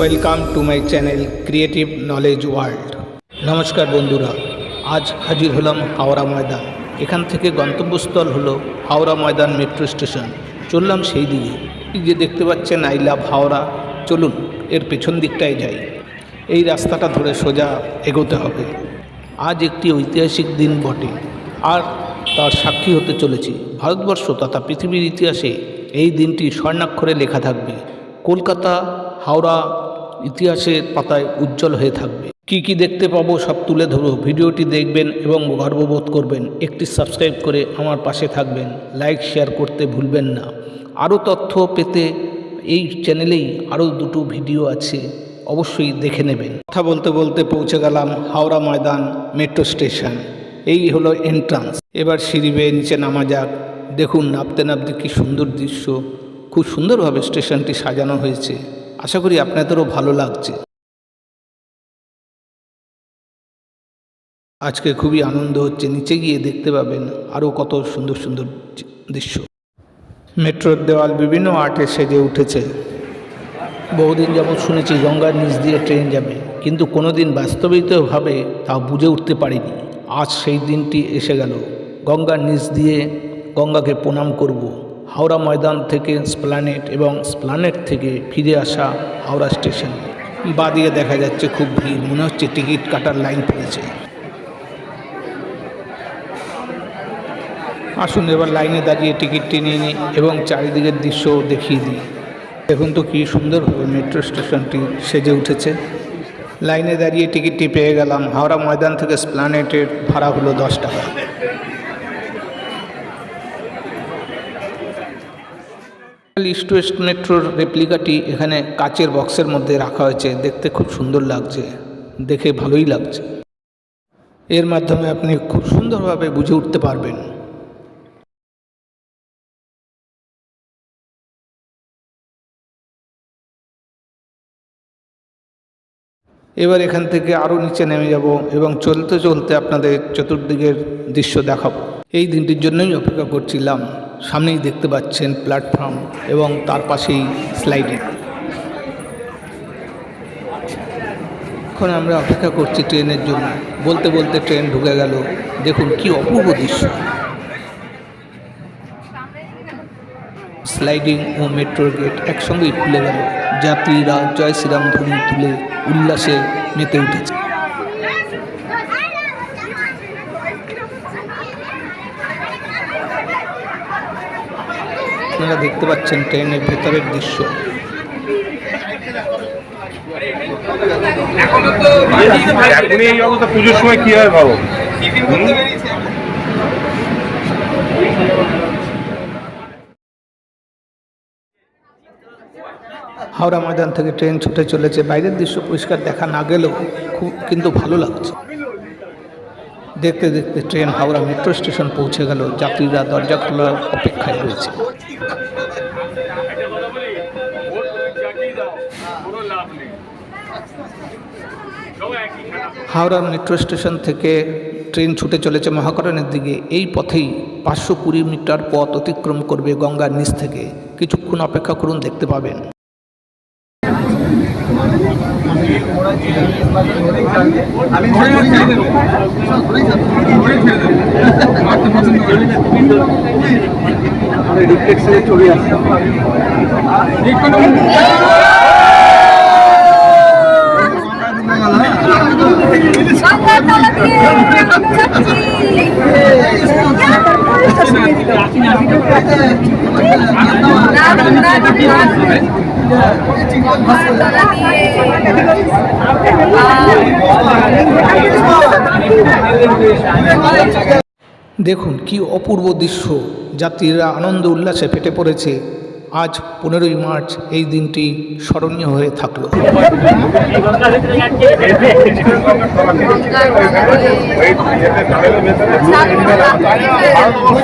Welcome to my channel creative knowledge world নমস্কার বন্ধুরা, আজ হাজির হলাম হাওড়া ময়দান। এখান থেকে গন্তব্যস্থল হলো হাওড়া ময়দান মেট্রো স্টেশন চললাম সেই দিকে। যে দেখতে পাচ্ছেন আই লাভ হাওড়া। চলুন, এর পেছন দিকটায় যাই। এই রাস্তাটা ধরে সোজা এগোতে হবে। আজ একটি ঐতিহাসিক দিন বটে। আর তার সাক্ষী হতে চলেছি। ভারতবর্ষ তথা পৃথিবীর ইতিহাসে এই দিনটি স্বর্ণাক্ষরে লেখা থাকবে। কলকাতা, হাওড়া ইতিহাসের পাতায় উজ্জ্বল হয়ে থাকবে। কি কি দেখতে পাবো সব তুলে ধরো। ভিডিওটি দেখবেন এবং গর্ববোধ করবেন। একটি সাবস্ক্রাইব করে আমার পাশে থাকবেন। লাইক, শেয়ার করতে ভুলবেন না। আরও তথ্য পেতে এই চ্যানেলেই আরও দুটো ভিডিও আছে। অবশ্যই দেখে নেবেন। কথা বলতে বলতে পৌঁছে গেলাম হাওড়া ময়দান মেট্রো স্টেশন। এই হলো এন্ট্রান্স এবার সিঁড়ি বেয়ে নিচে নামা যাক। দেখুন, নাপতে নামতে কি সুন্দর দৃশ্য। খুব সুন্দরভাবে স্টেশনটি সাজানো হয়েছে। আশা করি আপনাদেরও ভালো লাগছে। আজকে খুবই আনন্দ হচ্ছে, নিচে গিয়ে দেখতে পাবেন আরও কত সুন্দর সুন্দর দৃশ্য। মেট্রোর দেওয়াল বিভিন্ন আর্টে সেজে উঠেছে। বহুদিন যাবৎ শুনেছি গঙ্গার নিচ দিয়ে ট্রেন যাবে, কিন্তু কোনোদিন বাস্তবিতভাবে তা বুঝে উঠতে পারিনি। আজ সেই দিনটি এসে গেল। গঙ্গার নিচ দিয়ে গঙ্গাকে প্রণাম করব। হাওড়া ময়দান থেকে স্প্লানেট এবং স্প্লানেট থেকে ফিরে আসা হাওড়া স্টেশন। বা দিয়ে দেখা যাচ্ছে খুব ভিড়, মনে হচ্ছে টিকিট কাটার লাইন পড়েছে আসুন এবার লাইনে দাঁড়িয়ে টিকিটটি নিয়ে নিই এবং চারিদিকের দৃশ্য দেখিয়ে দিই। দেখুন তো কী সুন্দরভাবে মেট্রো স্টেশনটি সেজে উঠেছে। লাইনে দাঁড়িয়ে টিকিটটি পেয়ে গেলাম হাওড়া ময়দান থেকে স্প্লানেটের ভাড়া হলো দশ টাকা। ইস্ট মেট্রোর রেপ্লিকাটি এখানে কাচের বক্সের মধ্যে রাখা হয়েছে। দেখতে খুব সুন্দর লাগছে। দেখে ভালোই লাগছে। এর মাধ্যমে আপনি খুব সুন্দরভাবে বুঝে উঠতে পারবেন। এবার এখান থেকে আরও নিচে নেমে যাব এবং চলতে চলতে আপনাদের চতুর্দিকের দৃশ্য দেখাব। এই দিনটির জন্যই অপেক্ষা করছিলাম। সামনেই দেখতে পাচ্ছেন প্ল্যাটফর্ম এবং তার পাশেই স্লাইডিং। এখন আমরা অপেক্ষা করছি ট্রেনের জন্য। বলতে বলতে ট্রেন ঢুকে গেল। দেখুন কি অপূর্ব দৃশ্য। স্লাইডিং ও মেট্রোর গেট একসঙ্গেই খুলে গেল। যাত্রীরা জয় শ্রীরাম ধ্বনি তুলে উল্লাসে মেতে উঠেছে। আপনারা দেখতে পাচ্ছেন ট্রেনের ভেতরের দৃশ্য। এখনই এই অবস্থা পুজোর সময় কি হয় ভাবো? হাওড়া ময়দান থেকে ট্রেন ছুটে চলেছে। বাইরের দৃশ্য পরিষ্কার দেখা না গেলেও খুব কিন্তু ভালো লাগছে। দেখতে দেখতে ট্রেন হাওড়া মেট্রো স্টেশন পৌঁছে গেল। যাত্রীরা দরজা খোলার অপেক্ষায় রয়েছে। হাওড়া মেট্রো স্টেশন থেকে ট্রেন ছুটে চলেছে মহাকরণের দিকে। এই পথেই পাঁচশো কুড়ি মিটার পথ অতিক্রম করবে গঙ্গার নিচ থেকে। কিছুক্ষণ অপেক্ষা করুন, দেখতে পাবেন। সকালবেলা দিয়ে যাচ্ছি। দারুণ, দারুণ, দারুণ। দেখুন কি অপূর্ব দৃশ্য। যাত্রীরা আনন্দ উল্লাসে ফেটে পড়েছে। আজ পনেরোই মার্চ এই দিনটি স্মরণীয় হয়ে থাকল।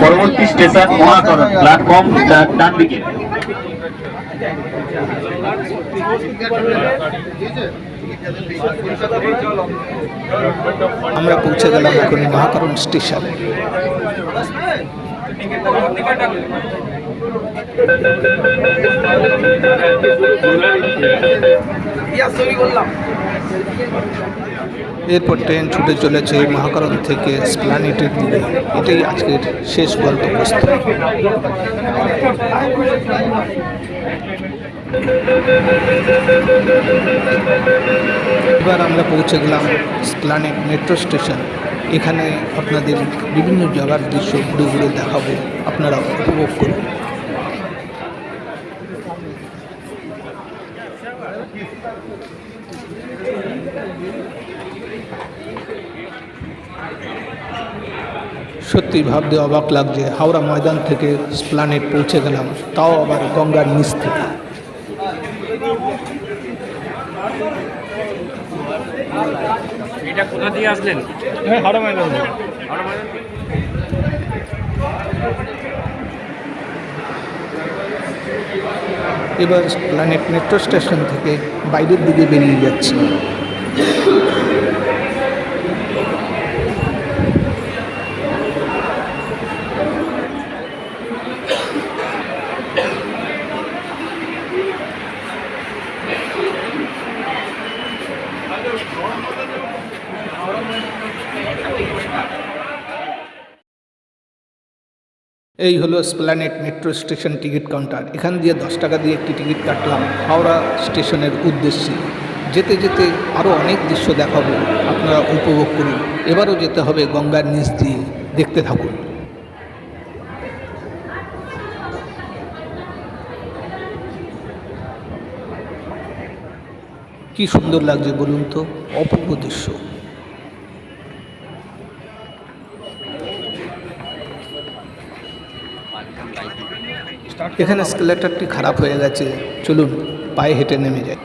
পরবর্তী স্টেশন প্ল্যাটফর্ম ডান দিকে আমরা পৌঁছে গেলাম এখন মহাকরণ স্টেশন। এরপর ট্রেন ছুটে চলেছে মহাকরণ থেকে স্প্লানেটের দিকে। এটাই আজকের শেষ গন্তব্যস্থল। এবার আমরা পৌঁছে গেলাম স্প্লানেট মেট্রো স্টেশন। এখানে আপনাদের বিভিন্ন জায়গার দৃশ্য ঘুরে ঘুরে দেখাবো। আপনারা উপভোগ করুন। সত্যি ভাবতে অবাক লাগছে, হাওড়া ময়দান থেকে স্প্লানেট পৌঁছে গেলাম। তাও আবার গঙ্গার নিচ থেকে। এটা কোথা দিয়ে আসলেন? হাওড়া ময়দান হাওড়া ময়দান এবার প্ল্যানেট মেট্রো স্টেশন থেকে বাইরের দিকে বেরিয়ে যাচ্ছি। এই হলো Esplanade metro station ticket counter এখান দিয়ে দশ টাকা দিয়ে একটি টিকিট কাটলাম হাওড়া স্টেশনের উদ্দেশ্যে। যেতে যেতে আরও অনেক দৃশ্য দেখাবো, আপনারা উপভোগ করুন। এবারও যেতে হবে গঙ্গার নিচ দিয়ে। দেখতে থাকুন। কি সুন্দর লাগছে বলুন তো? অপূর্ব দৃশ্য। এখানে স্কেলেটারটি খারাপ হয়ে গেছে। চলুন, পায়ে হেঁটে নেমে যাই।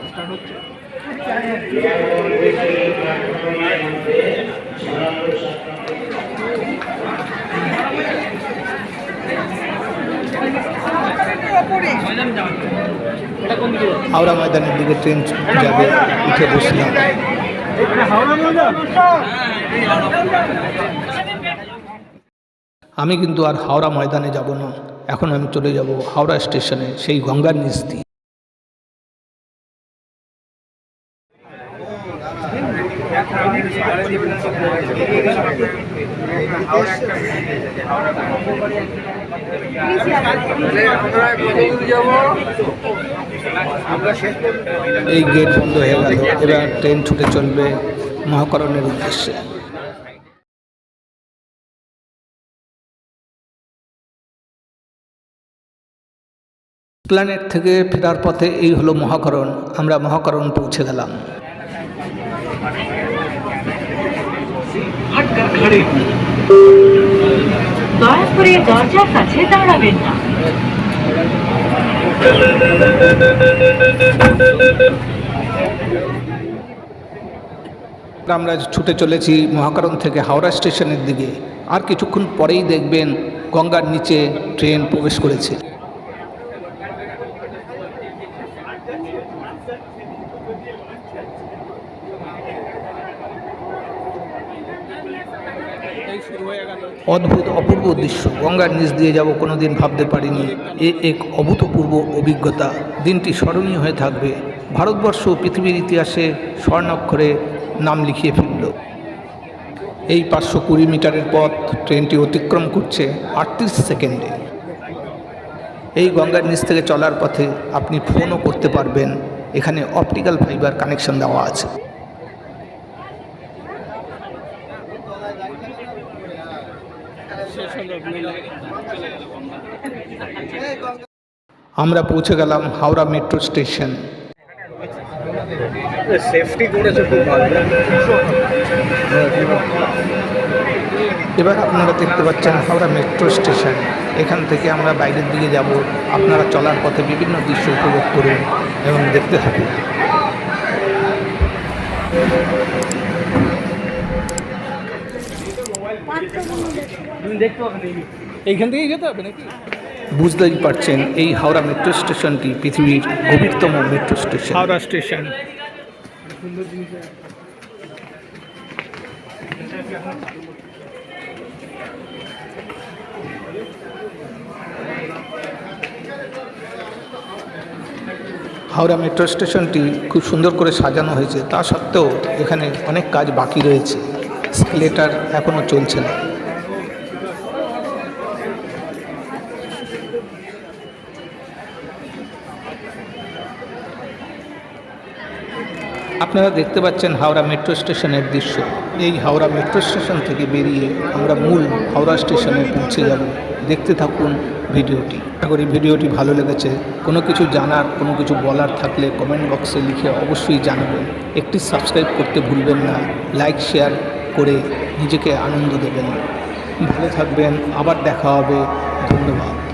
হাওড়া ময়দানের দিকে ট্রেন যাবে, উঠে বসলাম। আমি কিন্তু আর হাওড়া ময়দানে যাব না। এখন আমি চলে যাব হাওড়া স্টেশনে, সেই গঙ্গার নিচ দিয়ে। এই গেট বন্ধ হয়ে গেল। এবার ট্রেন ছুটে চলবে মহাকরণের উদ্দেশ্যে। প্ল্যানেট থেকে ফেরার পথে এই হলো মহাকরণ। আমরা মহাকরণ পৌঁছে গেলাম। দয়া করে দরজার কাছে দাঁড়াবেন না। আমরা ছুটে চলেছি মহাকরণ থেকে হাওড়া স্টেশনের দিকে। আর কিছুক্ষণ পরেই দেখবেন গঙ্গার নিচে ট্রেন প্রবেশ করেছে। অদ্ভুত, অপূর্ব দৃশ্য। গঙ্গার নিচ দিয়ে যাব, কোনোদিন ভাবতে পারিনি। এ এক অভূতপূর্ব অভিজ্ঞতা। দিনটি স্মরণীয় হয়ে থাকবে। ভারতবর্ষ পৃথিবীর ইতিহাসে স্বর্ণাক্ষরে নাম লিখিয়ে ফেলল। এই পাঁচশো কুড়ি মিটারের পথ ট্রেনটি অতিক্রম করছে আটত্রিশ সেকেন্ডে। এই গঙ্গার নিচ থেকে চলার পথে আপনি ফোনও করতে পারবেন। এখানে অপটিক্যাল ফাইবার কানেকশন দেওয়া আছে। আমরা পৌঁছে গেলাম হাওড়া মেট্রো স্টেশন সেফটি করেছে খুব ভালো। এবার আপনারা দেখতে পাচ্ছেন হাওড়া মেট্রো স্টেশন। এখান থেকে আমরা বাইরের দিকে যাব। আপনারা চলার পথে বিভিন্ন দৃশ্য উপভোগ করুন এবং দেখতে থাকুন। এইখান থেকেই যেতে হবে নাকি? বুঝতেই পারছেন এই হাওড়া মেট্রো স্টেশনটি পৃথিবীর গভীরতম metro station. Howrah station. Howrah metro স্টেশনটি খুব সুন্দর করে সাজানো হয়েছে। তা সত্ত্বেও এখানে অনেক কাজ বাকি রয়েছে। স্কেলেটার এখনও চলছে না। আপনারা দেখতে পাচ্ছেন হাওড়া মেট্রো স্টেশনের দৃশ্য। এই হাওড়া মেট্রো স্টেশন থেকে বেরিয়ে আমরা মূল হাওড়া স্টেশনে পৌঁছে যাব। দেখতে থাকুন ভিডিওটি। আশা করি ভিডিওটি ভালো লেগেছে। কোনো কিছু জানার, কোনো কিছু বলার থাকলে কমেন্ট বক্সে লিখে অবশ্যই জানাবেন। একটি সাবস্ক্রাইব করতে ভুলবেন না। লাইক শেয়ার করে নিজেকে আনন্দ দেবেন। ভালো থাকবেন। আবার দেখা হবে। ধন্যবাদ।